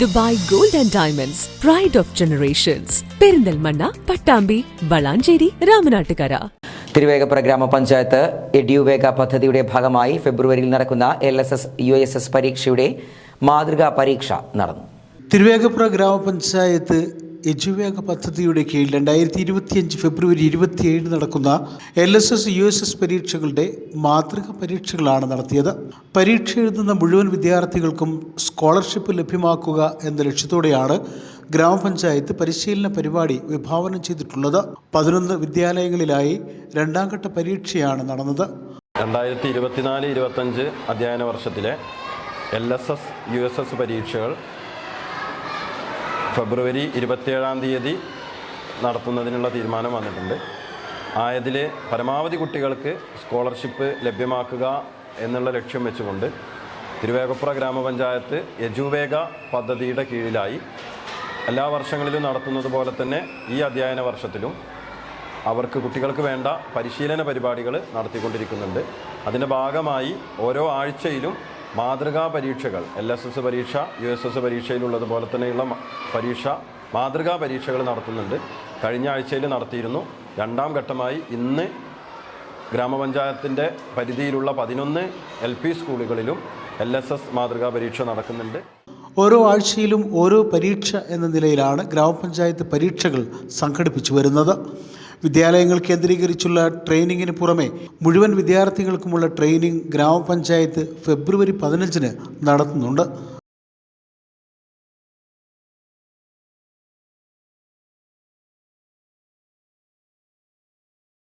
Dubai gold and diamonds pride of generations Perinthalmanna Pattambi Valanchery Ramanattukara. Thiruvegappura ഗ്രാമപഞ്ചായത്ത് എഡ്യൂവേഗ പദ്ധതിയുടെ ഭാഗമായി ഫെബ്രുവരിയിൽ നടക്കുന്ന L S S U S S പരീക്ഷയുടെ മാതൃകാ പരീക്ഷ നടന്നു. തിരുവേഗപ്പുറ ഗ്രാമപഞ്ചായത്ത് എജുവേഗ പദ്ധതിയുടെ കീഴിൽ രണ്ടായിരത്തി ഇരുപത്തിയഞ്ച് ഫെബ്രുവരി ഇരുപത്തിയേഴ് നടക്കുന്ന L S S U S S പരീക്ഷകളുടെ മാതൃക പരീക്ഷകളാണ് നടത്തിയത്. പരീക്ഷ എഴുതുന്ന മുഴുവൻ വിദ്യാർത്ഥികൾക്കും സ്കോളർഷിപ്പ് ലഭ്യമാക്കുക എന്ന ലക്ഷ്യത്തോടെയാണ് ഗ്രാമപഞ്ചായത്ത് പരിശീലന പരിപാടി വിഭാവനം ചെയ്തിട്ടുള്ളത്. പതിനൊന്ന് വിദ്യാലയങ്ങളിലായി രണ്ടാം ഘട്ട പരീക്ഷയാണ് നടന്നത്. രണ്ടായിരത്തി ഇരുപത്തിനാല് ഇരുപത്തഞ്ച് അധ്യയന വർഷത്തിലെ L S S U S S പരീക്ഷകൾ ഫെബ്രുവരി ഇരുപത്തിയേഴാം തീയതി നടത്തുന്നതിനുള്ള തീരുമാനം വന്നിട്ടുണ്ട്. ആയതിൽ പരമാവധി കുട്ടികൾക്ക് സ്കോളർഷിപ്പ് ലഭ്യമാക്കുക എന്നുള്ള ലക്ഷ്യം വെച്ചുകൊണ്ട് തിരുവേഗപ്പുറ ഗ്രാമപഞ്ചായത്ത് യജുവേഗ പദ്ധതിയുടെ കീഴിലായി എല്ലാ വർഷങ്ങളിലും നടത്തുന്നത് പോലെ തന്നെ ഈ അധ്യയന വർഷത്തിലും അവർക്ക് കുട്ടികൾക്ക് വേണ്ട പരിശീലന പരിപാടികൾ നടത്തിക്കൊണ്ടിരിക്കുന്നുണ്ട്. അതിന്റെ ഭാഗമായി ഓരോ ആഴ്ചയിലും മാതൃകാ പരീക്ഷകൾ എൽ എസ് എസ് പരീക്ഷ യു എസ് എസ് പരീക്ഷയിലുള്ളതുപോലെ തന്നെയുള്ള പരീക്ഷ മാതൃകാ പരീക്ഷകൾ നടത്തുന്നുണ്ട്. കഴിഞ്ഞ ആഴ്ചയിൽ നടത്തിയിരുന്നു. രണ്ടാം ഘട്ടമായി ഇന്ന് ഗ്രാമപഞ്ചായത്തിന്റെ പരിധിയിലുള്ള പതിനൊന്ന് എൽ പി സ്കൂളുകളിലും എൽ എസ് എസ് മാതൃകാ പരീക്ഷ നടക്കുന്നുണ്ട്. ഓരോ ആഴ്ചയിലും ഓരോ പരീക്ഷ എന്ന നിലയിലാണ് ഗ്രാമപഞ്ചായത്ത് പരീക്ഷകൾ സംഘടിപ്പിച്ചു വരുന്നത്. വിദ്യാലയങ്ങൾ കേന്ദ്രീകരിച്ചുള്ള ട്രെയിനിങ്ങിന് പുറമെ മുഴുവൻ വിദ്യാർത്ഥികൾക്കുമുള്ള ട്രെയിനിങ് ഗ്രാമപഞ്ചായത്ത് ഫെബ്രുവരി പതിനഞ്ചിന് നടത്തുന്നുണ്ട്.